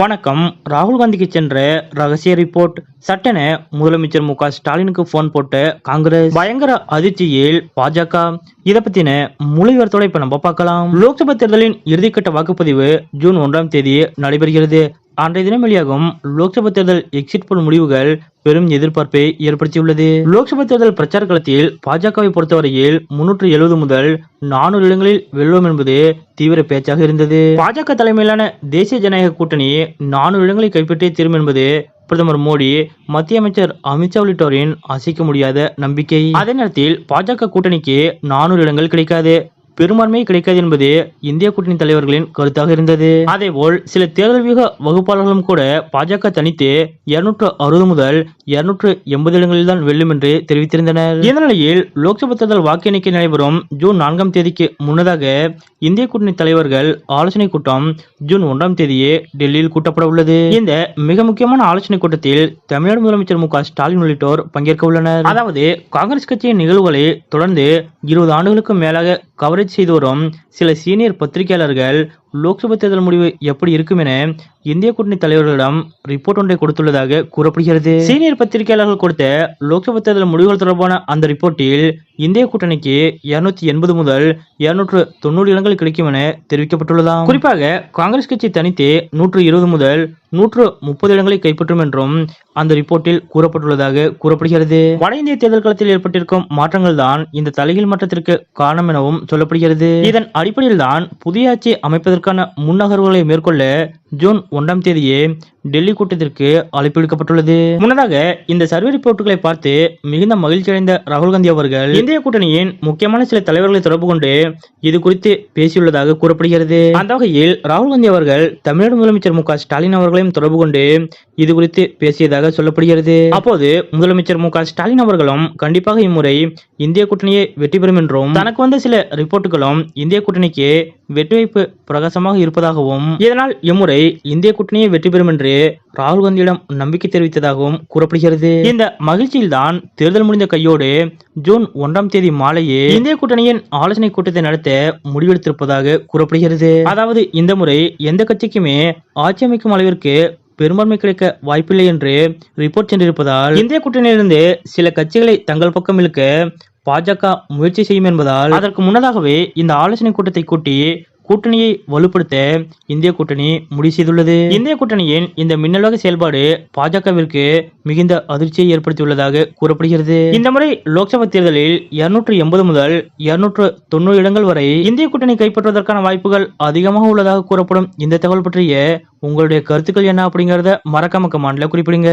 வணக்கம். ராகுல் காந்திக்கு சென்ற ரகசிய ரிப்போர்ட் சட்டென முதலமைச்சர் மு க ஸ்டாலினுக்கு போன் போட்ட காங்கிரஸ். பயங்கர அதிர்ச்சியில் பாஜக. இதை பத்தின முழு இப்ப நம்ம பார்க்கலாம். லோக்சபா தேர்தலின் இறுதிக்கட்ட வாக்குப்பதிவு ஜூன் ஒன்றாம் தேதி நடைபெறுகிறது. அன்றைய தினம் வெளியாகும் லோக்சபா தேர்தல் எக்ஸிட் போல் முடிவுகள் பெரும் எதிர்பார்ப்பை ஏற்படுத்தியுள்ளது. லோக்சபா தேர்தல் பிரச்சார களத்தில் பாஜகவை பொறுத்தவரையில் முன்னூற்று எழுபது முதல் நானூறு இடங்களில் வெல்வோம் என்பது தீவிர பேச்சாக இருந்தது. பாஜக தலைமையிலான தேசிய ஜனநாயக கூட்டணி நானூறு இடங்களை கைப்பற்றி தீரும் என்பது பிரதமர் மோடி மத்திய அமைச்சர் அமித்ஷா உள்ளிட்டோரின் அசைக்க முடியாத நம்பிக்கை. அதே நேரத்தில் பாஜக கூட்டணிக்கு நானூறு இடங்கள் கிடைக்காது. பெரும்பான்மை கிடைக்காது என்பது இந்திய கூட்டணி தலைவர்களின் கருத்தாக இருந்தது. அதேபோல் சில தேர்தல் வியூக வகுப்பாளர்களும் கூட பாஜக தனித்து இருநூற்று அறுபது முதல் இருநூற்று எண்பது இடங்களில் தான் வெல்லும் என்று தெரிவித்திருந்தனர். இந்த நிலையில் லோக்சபா தேர்தல் வாக்கு எண்ணிக்கை நடைபெறும் ஜூன் நான்காம் தேதிக்கு முன்னதாக இந்திய கூட்டணி தலைவர்கள் ஆலோசனை கூட்டம் ஜூன் ஒன்றாம் தேதியே டெல்லியில் கூட்டப்பட உள்ளது. இந்த மிக முக்கியமான ஆலோசனை கூட்டத்தில் தமிழ்நாடு முதலமைச்சர் மு ஸ்டாலின் உள்ளிட்டோர் பங்கேற்க உள்ளனர். அதாவது காங்கிரஸ் கட்சியின் நிகழ்வுகளை தொடர்ந்து இருபது ஆண்டுகளுக்கும் மேலாக கவரேஜ் செய்து வரும் சில சீனியர் பத்திரிகையாளர்கள் லோக்சபா தேர்தல் முடிவு எப்படி இருக்கும் என இந்திய கூட்டணி தலைவர்களிடம் ரிப்போர்ட் ஒன்றை கொடுத்துள்ளதாக கூறப்படுகிறது. சீனியர் பத்திரிகையாளர்கள் கொடுத்த லோக்சபா தேர்தல் முடிவுகள் தொடர்பான அந்த ரிப்போர்ட்டில் இந்திய கூட்டணிக்கு இருநூத்தி எண்பது முதல் இருநூற்று தொண்ணூறு இடங்கள் கிடைக்கும் என தெரிவிக்கப்பட்டுள்ளதாம். குறிப்பாக காங்கிரஸ் கட்சி தனித்தே நூற்று இருபது முதல் நூற்று முப்பது இடங்களை கைப்பற்றும் என்றும் அந்த ரிப்போர்ட்டில் கூறப்பட்டுள்ளதாக கூறப்படுகிறது. வட இந்திய தேர்தல் களத்தில் ஏற்பட்டிருக்கும் மாற்றங்கள் தான் இந்த தலைகீழ் மாற்றத்திற்கு காரணம் எனவும் சொல்லப்படுகிறது. இதன் அடிப்படையில் தான் புதிய ஆட்சி அதற்கான முன்னகர்வுகளை மேற்கொள்ள ஜூன் ஒன்றாம் தேதியே டெல்லி கூட்டத்திற்கு அழைப்பு விடுக்கப்பட்டுள்ளது. முன்னதாக இந்த சர்வே ரிப்போர்ட்டுகளை பார்த்து மிகுந்த மகிழ்ச்சி அடைந்த ராகுல் காந்தி அவர்கள் இந்திய கூட்டணியின் முக்கியமான சில தலைவர்களை தொடர்பு கொண்டு இது குறித்து பேசியுள்ளதாக கூறப்படுகிறது. அந்த வகையில் ராகுல் காந்தி அவர்கள் தமிழ்நாடு முதலமைச்சர் மு ஸ்டாலின் அவர்களையும் தொடர்பு கொண்டு இது குறித்து பேசியதாக சொல்லப்படுகிறது. அப்போது முதலமைச்சர் மு ஸ்டாலின் அவர்களும் கண்டிப்பாக இம்முறை இந்திய கூட்டணியை வெற்றி பெறும் என்றும் தனக்கு வந்த சில ரிப்போர்ட்டுகளும் இந்திய கூட்டணிக்கு வெற்றி வாய்ப்பு பிரகாசமாக இருப்பதாகவும் இதனால் இம்முறை இந்திய கூட்டணியை வெற்றி பெறும் என்று ராகுல் காந்தியிடம் நம்பிக்கை தெரிவித்ததாகவும் கூறப்படுகிறது. இந்த மகிழ்ச்சியில்தான் தேர்தல் முடிந்த கையோடு ஜூன் ஒன்றாம் தேதி மாலையே இந்திய கூட்டணியின் ஆலோசனை கூட்டத்தை நடத்த முடிவெடுத்திருப்பதாக கூறப்படுகிறது. அதாவது இந்த முறை எந்த கட்சிக்குமே ஆட்சி அமைக்கும் அளவிற்கு பெரும்பான்மை கிடைக்க வாய்ப்பில்லை என்று ரிப்போர்ட் சென்றிருப்பதால் இந்திய கூட்டணியிலிருந்து சில கட்சிகளை தங்கள் பக்கம் இழுக்க பாஜக முயற்சி செய்யும் என்பதால் அதற்கு முன்னதாகவே இந்த ஆலோசனை கூட்டத்தை கூட்டி கூட்டணியை வலுப்படுத்த இந்திய கூட்டணி முடிவு செய்துள்ளது. இந்திய கூட்டணியின் இந்த மின்னலக செயல்பாடு பாஜகவிற்கு மிகுந்த அதிர்ச்சியை ஏற்படுத்தியுள்ளதாக கூறப்படுகிறது. இந்த முறை லோக்சபா தேர்தலில் இருநூற்று எண்பது முதல் இருநூற்று தொண்ணூறு இடங்கள் வரை இந்திய கூட்டணி கைப்பற்றுவதற்கான வாய்ப்புகள் அதிகமாக உள்ளதாக கூறப்படும் இந்த தகவல் பற்றிய உங்களுடைய கருத்துக்கள் என்ன அப்படிங்கறத மறக்காம கமாண்ட்ல குறிப்பிடுங்க.